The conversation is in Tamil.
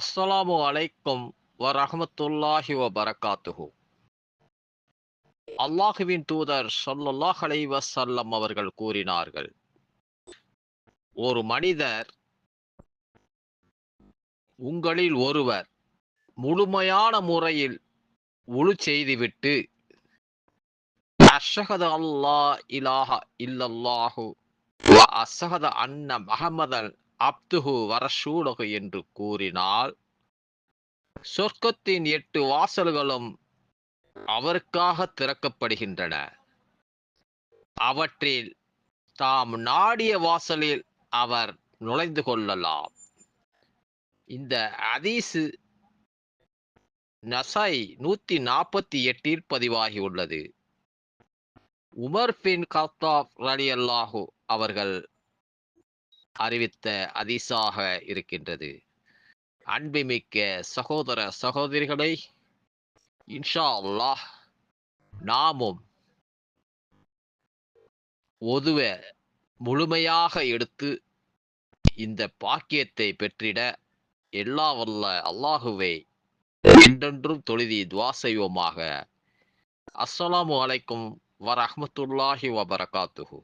அஸ்ஸலாமு அலைக்கும் வரஹமத்துல்லாஹி வரகாத்துஹு அல்லாஹுவின் தூதர் சொல்லல்லாஹ் அலைஹி வஸல்லம் அவர்கள் கூறினார்கள் ஒரு மனிதர் உங்களில் ஒருவர் முழுமையான முறையில் உழு செய்துவிட்டு அஷ்ஹது அல்லாஹ் இலாஹ இல்லல்லாஹு வ அன்ன மஹமதன் அப்துஹு வரசூடகு என்று கூறினால் சொர்க்கத்தின் எட்டு வாசல்களும் அவருக்காக திறக்கப்படுகின்றன. அவற்றில் தாம் நாடிய வாசலில் அவர் நுழைந்து கொள்ளலாம். இந்த அதீசு நசை நூத்தி நாற்பத்தி எட்டில் பதிவாகி உள்ளது உமர் பின் கத்தாப் ரலி அல்லாஹு அவர்கள் அறிவித்த அதிசாக இருக்கின்றது. அன்புமிக்க சகோதர சகோதரிகளை இன்ஷா அல்லாஹ் நாமும் ஒதுவ முழுமையாக எடுத்து இந்த பாக்கியத்தை பெற்றிட எல்லா வல்ல அல்லாஹுவை என்றென்றும் தொழுதி துவா செய்வோமாக. அஸ்ஸலாமு அலைக்கும் வரஹமத்துல்லாஹி வபரகாத்துஹூ.